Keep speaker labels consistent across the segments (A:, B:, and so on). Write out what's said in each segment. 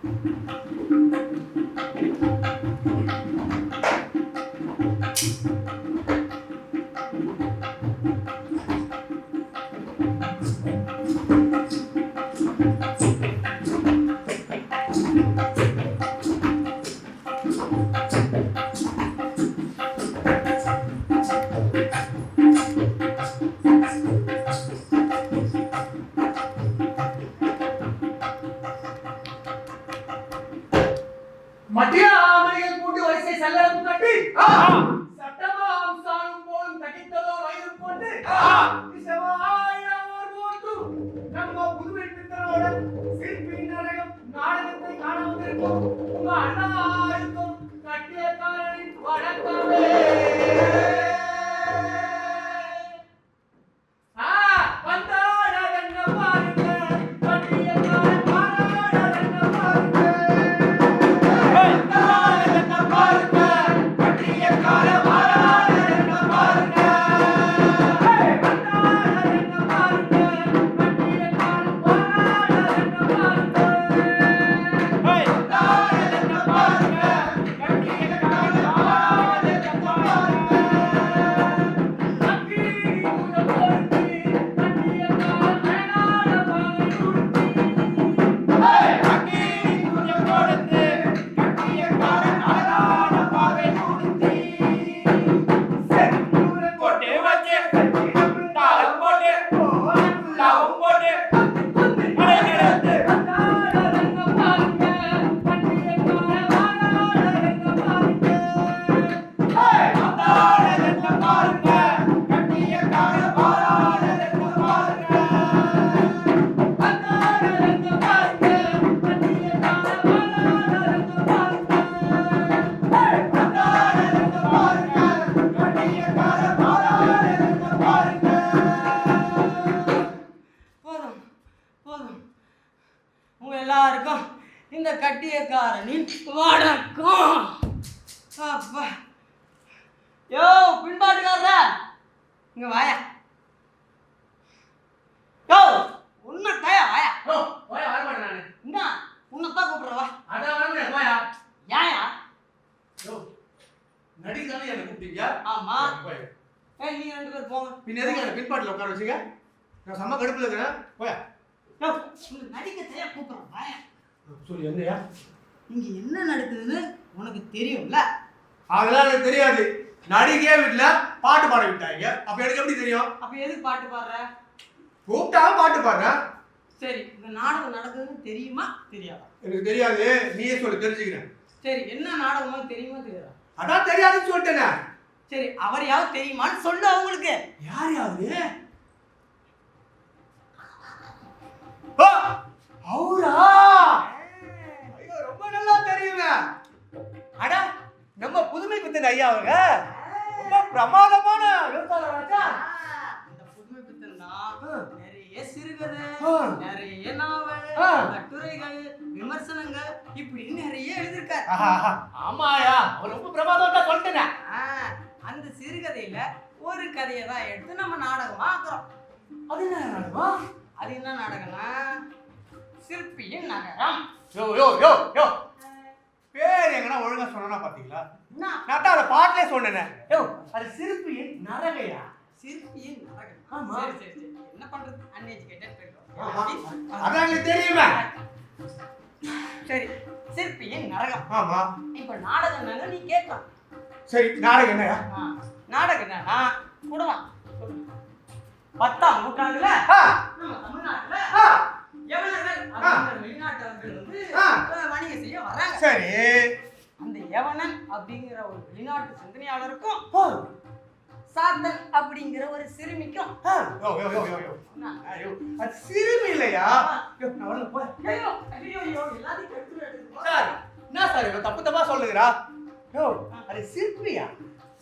A: Thank you. இங்க வாயா யோ உன்ன தயா வாயா
B: ஓ, போயா, வரமாட்டேன் நானு.
A: என்ன உன்னைத்தான் கூப்பிடுற வா
B: அதான் வரமாட்டேன், போயா.
A: ஏயா
B: யோ, நடிகதானே என்னை கூப்பிட்டீங்க?
A: ஆமா. ஏய் நீங்க ரெண்டு பேரும் போங்க
B: பின்ன எதுக்கு என்னை பின்பாட்டுல உட்கார வச்சீங்க? நான் செம்ம கடுப்புல இருக்கிறேன். போயா.
A: யோ உன்னை நடிக்க தயா கூப்பிடுறேன் வாயா
B: சொல்லு, என்னய்யா?
A: இங்க என்ன நடக்குதுன்னு உனக்கு தெரியும்ல
B: அதெல்லாம் எனக்கு தெரியாது நடிகையே வீட்டுல பாட்டு பாட விட்டாங்க. அப்ப எனக்கு எப்படி தெரியும்?
A: அப்ப எதுக்கு பாட்டு பாடுற?
B: கூப்பிட்டாலும் பாட்டு பாடுறேன்
A: சரி இந்த நாடகம் நடக்குதுன்னு தெரியுமா? தெரியாதா?
B: எனக்கு தெரியாது. நீயே சொல்லு தெரிஞ்சுக்கிறேன்.
A: சரி என்ன நாடகம்னு தெரியுமா தெரியாதா?
B: அதான் தெரியாதுன்னு சொல்லிட்டேனே.
A: சரி அவர் யாவது தெரியுமான்னு சொல்லு அவங்களுக்கு.
B: யார் ஓ, அவரா? ஐயோ ரொம்ப நல்லா தெரியுமே. அட நம்ம புதுமை பித்தன் ஐயா அவங்க. ரொம்ப பிரமாதமான
A: புதுமை பித்தன்னா நிறைய சிறுகதை. நிறைய நாவல். கட்டுரைகள் விமர்சனங்கள் இப்படி நிறைய எழுதியிருக்காரு.
B: ஆமாயா அவர் ரொம்ப பிரமாதமா சொல்லிட்டேனே.
A: அந்த சிறுகதையில ஒரு கதையை தான் எடுத்து நம்ம நாடகமா ஆக்குறோம்.
B: அது என்ன நாடகம்?
A: அது என்ன நாடகம்னா சிற்பியின் நகரம்.
B: யோ யோ யோ யோ. பேர் எங்கனா ஒழுங்கா சொன்னா பாத்தீங்களா?
A: என்ன?
B: நான் தான் அதை பாட்டிலே சொன்னேனே. யோ அது சிறுப்பியின் நரகையா?
A: சிற்பியின் நரகம்.
B: ஆமா.
A: சரி சரி சரி. என்ன பண்றது? அன்எஜுகேட்டட். போயிட்டோம்
B: அதான் தெரியுமே.
A: சரி சிற்பியின் நரகம்.
B: ஆமா.
A: இப்ப நாடகம் என்னன்னு நீ கேட்கலாம்.
B: சரி நாடகம் என்னயா?
A: ஆ, நாடகம் என்னன்னா குடும்பம் பத்தாம் நூற்றாண்டுல நம்ம தமிழ்நாட்டுல அப்படிங்கிற வெளிநாட்டவர்கள் வந்து
B: சரி.
A: அந்த யவனன் அப்படிங்கிற ஒரு வெளிநாட்டு சிந்தனையாளருக்கும் சாத்தன் அப்படிங்கிற ஒரு சிறுமிக்கும்
B: அது சிறுமி இல்லையா. சார் என்ன சார் இவன் தப்பு தப்பா சொல்லுகிறா? யோ அது சிற்பியா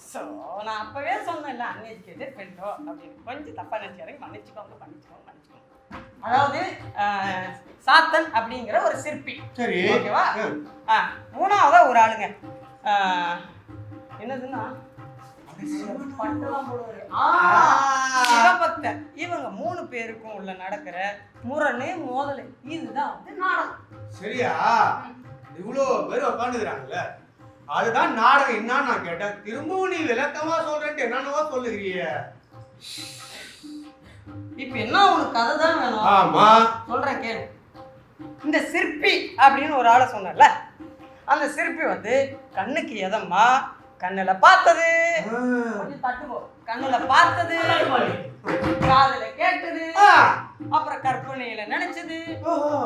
A: So, நான் அப்பவே சொன்னேன்ல அன்எஜுகேட்டட் பெண்றோ அப்படின்னு. கொஞ்சம் தப்பா மன்னிச்சுக்கோங்க மன்னிச்சுக்கோங்க மன்னிச்சுக்கோங்க. அதாவது சாத்தன் அப்படிங்கிற ஒரு சிற்பி.
B: சரி.
A: ஓகேவா? மூணாவதா ஒரு ஆளுங்க. என்னதுன்னா. சிவபக்தர் இவங்க மூணு பேருக்கும் உள்ள நடக்கிற முரணு மோதல். இதுதான். வந்து நாடகம்.
B: சரியா? இவ்வளோ பேர் உட்காந்துக்கிறாங்கல்ல அதுதான் நாடகம். என்னன்னு நான் கேட்டேன். திரும்பவும் நீ விளக்கமா சொல்றேன்ட்டு என்னென்னவோ சொல்லுகிறிய
A: இப்ப என்ன உனக்கு கதை தான் வேணும்?
B: ஆமா.
A: சொல்றேன் கேளு. இந்த சிற்பி அப்படின்னு ஒரு ஆளை சொன்னல அந்த சிற்பி வந்து கண்ணுக்கு எதம்மா கண்ணுல பார்த்தது. தட்டுப்போ கண்ணுல பார்த்தது காதுல கேட்டது. அப்புறம் கற்பனையில நினைச்சது.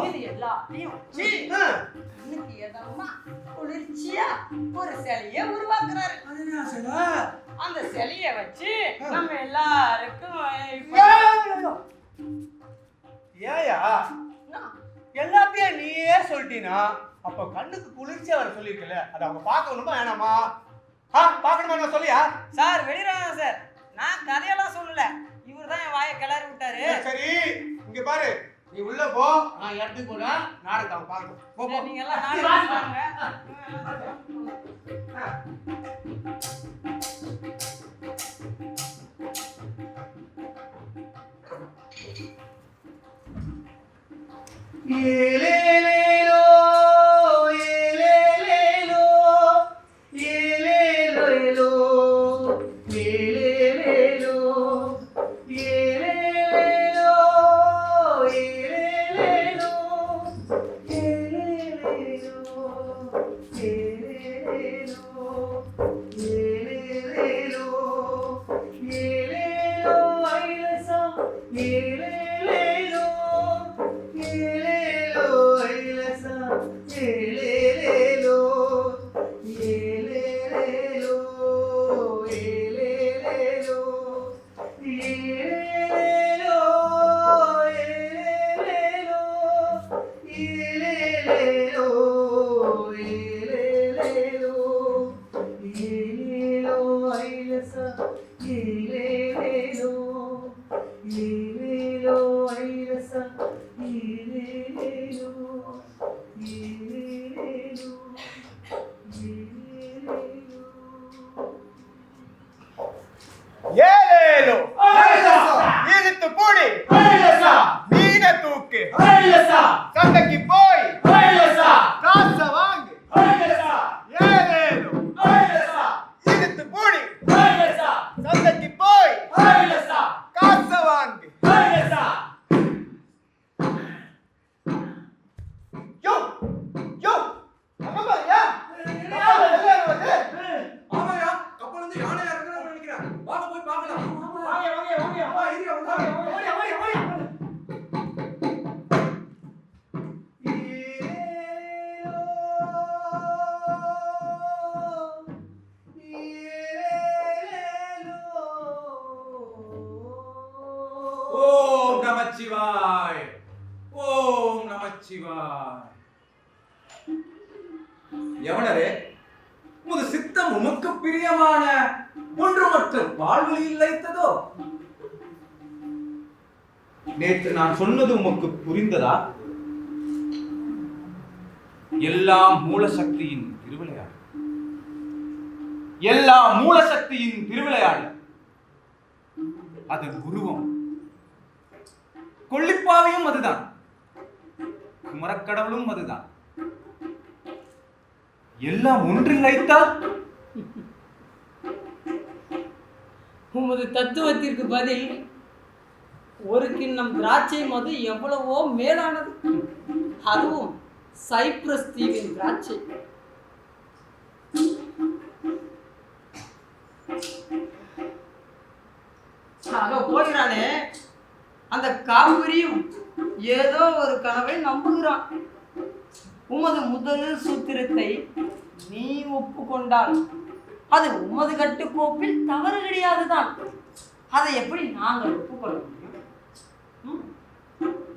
A: இது எல்லாத்தையும் வச்சு குளிர்ச்சியா ஒரு சிலைய உருவாக்குறாரு. அந்த சிலைய வச்சு நம்ம எல்லாருக்கும்
B: ஏயா? எல்லாத்தையும் நீயே சொல்லிட்டீனா? அப்ப கண்ணுக்கு குளிர்ச்சியா வர சொல்லிருக்கல அது அவங்க பார்க்கணுமா வேணாமா? ஆ பார்க்கணுமா நான் சொல்லியா?
A: சார் வெளியிறாங்க சார். நான் கதையெல்லாம் சொல்லல. இவர் தான் என் வாயை கிளறி விட்டாரு.
B: சரி இங்க பாரு. நீ உள்ள போ. நான் இடத்துக்கு போறேன் நாடகம் அவன் பார்க்கணும். போ போ.
A: நீங்க எல்லாம் நாடகம் பாருங்க.
B: ஏலேலேலோ,
C: reino. Mm. பிரியமான ஒன்று மட்டும் வாழ்வழியில் லைத்ததோ நேற்று நான் சொன்னது உமக்கு புரிந்ததா? எல்லாம் மூலசக்தியின் திருவிளையாடு. எல்லா மூலசக்தியின் திருவிளையாடு. அது உருவம். கொள்ளிப்பாவையும் அதுதான். குமரக்கடவுளும் அதுதான். எல்லாம் ஒன்றில் லைத்தால்
A: உமது தத்துவத்திற்கு பதில் ஒரு கிண்ணம் திராட்சை மது எவ்வளவோ மேலானது. அதுவும் சைப்ரஸ் தீவின் திராட்சை. அங்க போகிறானே அந்த காவிரியும் ஏதோ ஒரு கனவை நம்புகிறான். உமது முதல் சூத்திரத்தை நீ ஒப்புக்கொண்டால் அது உமது கட்டுக்கோப்பில் தவறு கிடையாதுதான். அதை எப்படி நாங்கள் ஒப்புக்கொள்ள முடியும்?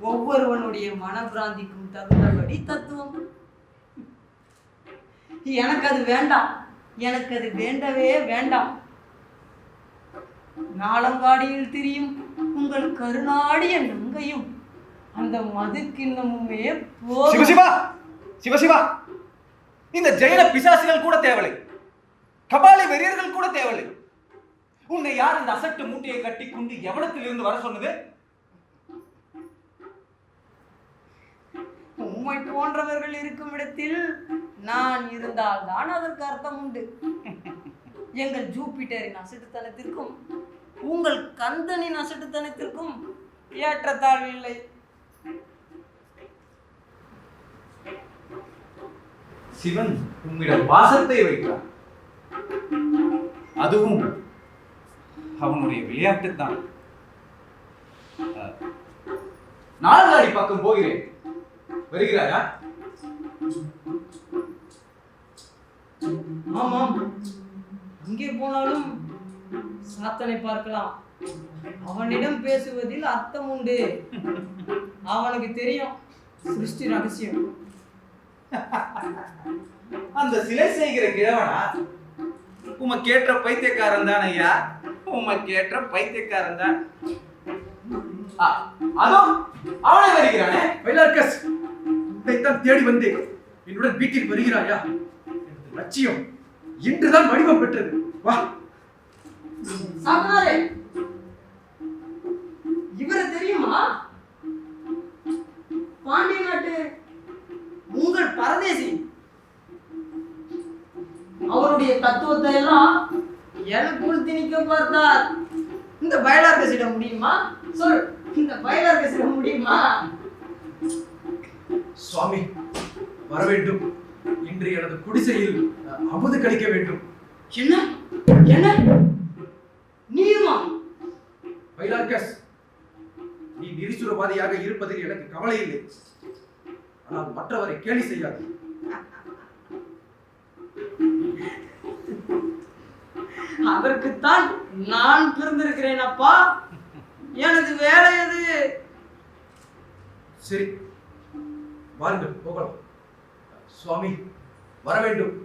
A: ஒவ்வொருவனுடைய மனப்பிராந்திக்கும் தகுந்தபடி தத்துவம். எனக்கு அது வேண்டாம். எனக்கு அது வேண்டவே வேண்டாம். நாளங்காடியில் திரியும் உங்கள் கருணாடிய நங்கையும் அந்த மது கிண்ணமுமே
C: சிவசிவா சிவசிவா இந்த ஜெயின பிசாசுகள் கூட தேவலை கபாலி வெறியர்கள் கூட தேவலை உன்னை யார் இந்த அசட்டு மூட்டையை கட்டி கொண்டு எவ்வளத்திலிருந்து வர சொன்னது?
A: உம்மை போன்றவர்கள் இருக்கும் இடத்தில் நான் இருந்தால் தான் அதற்கு அர்த்தம் உண்டு. எங்கள் ஜூபிட்டரின் அசட்டுத்தனத்திற்கும் உங்கள் கந்தனின் அசட்டுத்தனத்திற்கும் ஏற்றத்தாழ்வு இல்லை.
C: சிவன் உம்மிடம் பாசத்தை வைக்கிறான் அதுவும் அவனுடைய விளையாட்டுத்தான். அஹ், நாலகாடி பக்கம் போகிறேன். வருகிறாயா
A: ஆமாம். அங்கே போனாலும் சாத்தனை பார்க்கலாம். அவனிடம் பேசுவதில் அர்த்தம் உண்டு. அவனுக்கு தெரியும் சிருஷ்டி ரகசியம்.
C: அந்த சிலை செய்கிற கிழவனா? உமக்கேற்ற பைத்தியக்காரன் தான் ஐயா. உமக்கேற்ற பைத்தியக்காரன் தான். ஆ, அதோ அவனை வருகிறானே
D: வைலார்கஸ் உன்னைத்தான் தேடி வந்தேன். என்னுடன் வீட்டில் வருகிறாயா? எனது லட்சியம் இன்றுதான் வடிவம் பெற்றது. வா.
A: அவருடைய தத்துவத்தை எல்லாம் எனக்குள் திணிக்க பார்த்தார். இந்த பயலார்கசிட முடியுமா? சொல் இந்த பயலார்கசிட முடியுமா?
D: சுவாமி வர வேண்டும் இன்று எனது குடிசையில் அமுது கழிக்க வேண்டும்.
A: என்ன? என்ன? நீயுமா?
D: வைலார்கஸ் நீ நிரிசுரவாதியாக இருப்பதில் எனக்கு கவலை இல்லை. ஆனால் மற்றவரை கேலி செய்யாது.
A: அதற்குத்தான் நான் பிறந்திருக்கிறேன் அப்பா. எனது வேலை எது?
D: சரி வாருங்கள் போகலாம். சுவாமி வர வேண்டும்.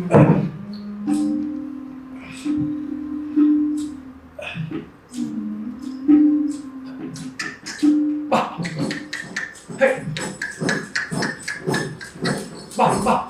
D: ஹே. வா வா ஹே,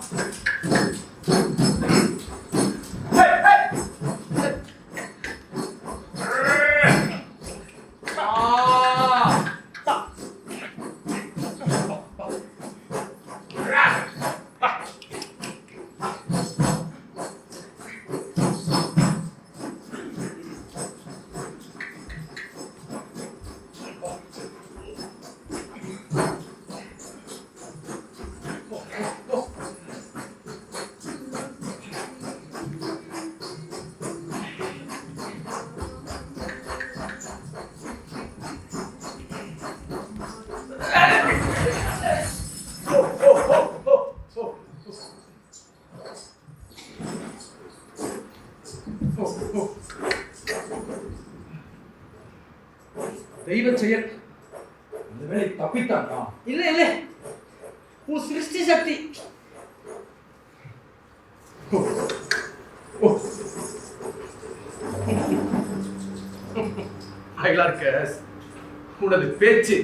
D: பேச்சு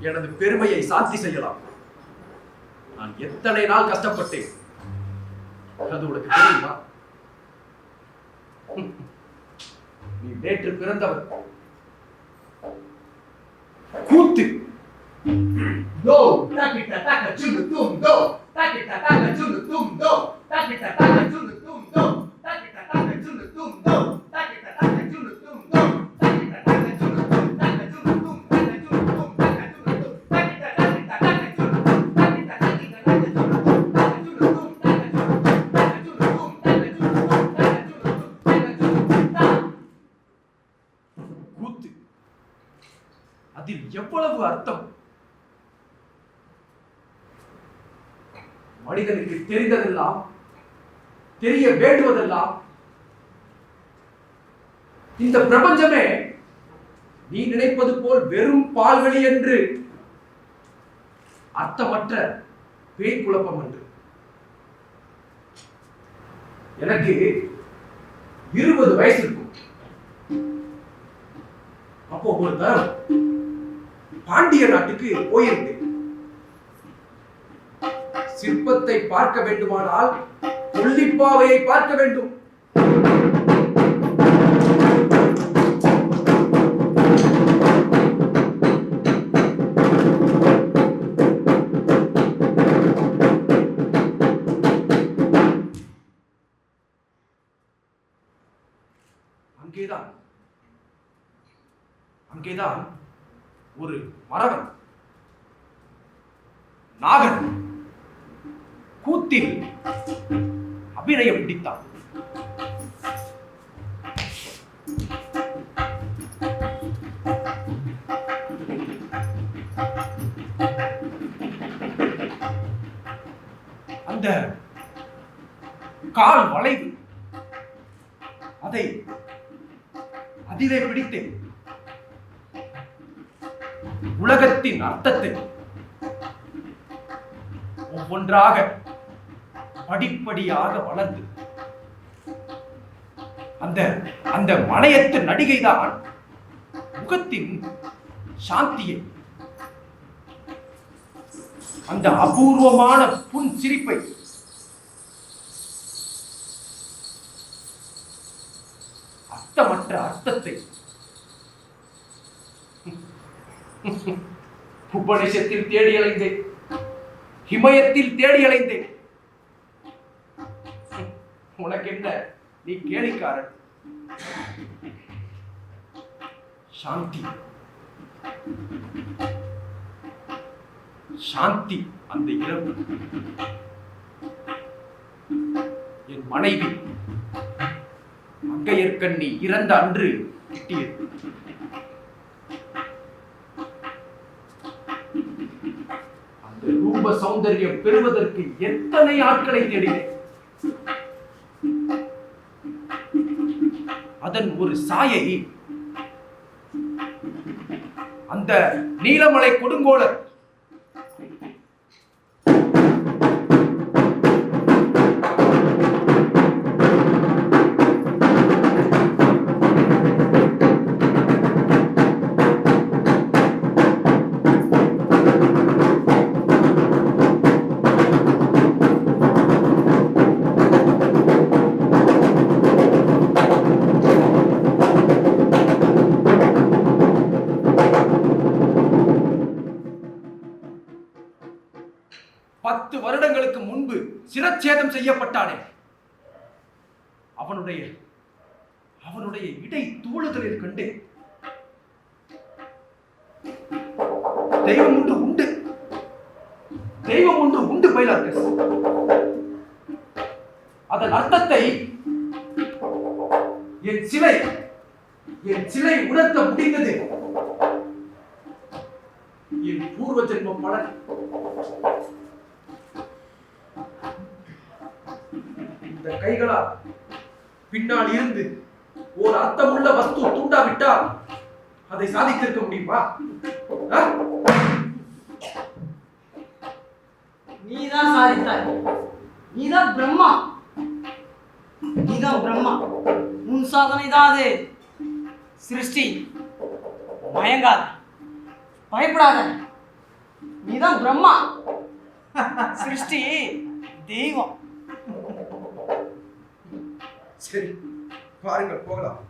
D: எனது பெருமையை சாத்தி செய்யலாம் நான் எத்தனை நாள் கஷ்டப்பட்டேன் அது உனக்கு தெரியுமா நீ நேற்று பிறந்தவர் கூத்து
E: தோ தாக்கிட்ட தாக்க சுடு தூங்கும் தூங்கும் தூங்கும் தூங்கும் சுடு தும் தோ தாக்கிட்ட தாக்க சுடு தும் தோ தாக்கிட்ட தாக்க சுடு தும் தோ தாக்கிட்ட தாக்க
D: சுடு தும் எவ்வளவு அர்த்தம். மனிதனுக்கு தெரிந்ததெல்லாம் தெரிய வேண்டுவதெல்லாம் இந்த பிரபஞ்சமே நீ நினைப்பது போல் வெறும் பால்வெளி என்று. அர்த்தமற்ற பேய் குழப்பம் என்று. எனக்கு இருபது வயசு இருக்கும். அப்போ ஒரு தரம் பாண்டிய நாட்டுக்கு போயிருந்தேன். சிற்பத்தை பார்க்க வேண்டுமானால் கொல்லிப்பாவையை பார்க்க வேண்டும். அங்கேதான். அங்கேதான் ஒரு மரவன் நாகன் கூத்தில் அபிநயம் பிடித்தான் அந்த கால் வளைவு அதை அதிலே பிடித்தேன். உலகத்தின் அர்த்தத்தை ஒவ்வொன்றாக படிப்படியாக வளர்ந்து அந்த அந்த மனையத்து நடிகைதான் முகத்தின் சாந்தியை அந்த அபூர்வமான புன் சிரிப்பை அர்த்தமற்ற அர்த்தத்தை உபனிஷத்தில் தேடி அலைந்தேன். ஹிமயத்தில் தேடி அலைந்தேன். உனக்கு என்ன நீ கேலிக்காரன். சாந்தி. சாந்தி அந்த இரவு என் மனைவி. மங்கையர்கண்ணி இறந்த அன்று கிட்டியது அந்த ரூப சௌந்தரியம் பெறுவதற்கு எத்தனை ஆட்களை தேடினேன் அதன் ஒரு சாயை அந்த நீலமலை கொடுங்கோளர் சிரச்சேதம் அவனுடைய அவனுடைய இடை தூளுகளில் கண்டு தெய்வம் ஒன்று உண்டு. தெய்வம் ஒன்று உண்டு பயிலார்கஸ் அதன் அர்த்தத்தை என் சிலை என் சிலை உணர்த்த முடிந்தது. என் பூர்வ ஜென்ம பலன். பின்னால் இருந்து ஒரு அர்த்தமுள்ள வஸ்து தூண்டாவிட்டால் அதை சாதித்திருக்க முடியுமா?
A: நீதான் சாதித்தாய். நீதான் பிரம்மா. நீதான் பிரம்மா. உன் சாதனை தான் அது. சிருஷ்டி. பயங்காத பயப்படாத. நீதான் பிரம்மா. சிருஷ்டி தெய்வம்.
D: சரி பாருங்கள் போகலாம்.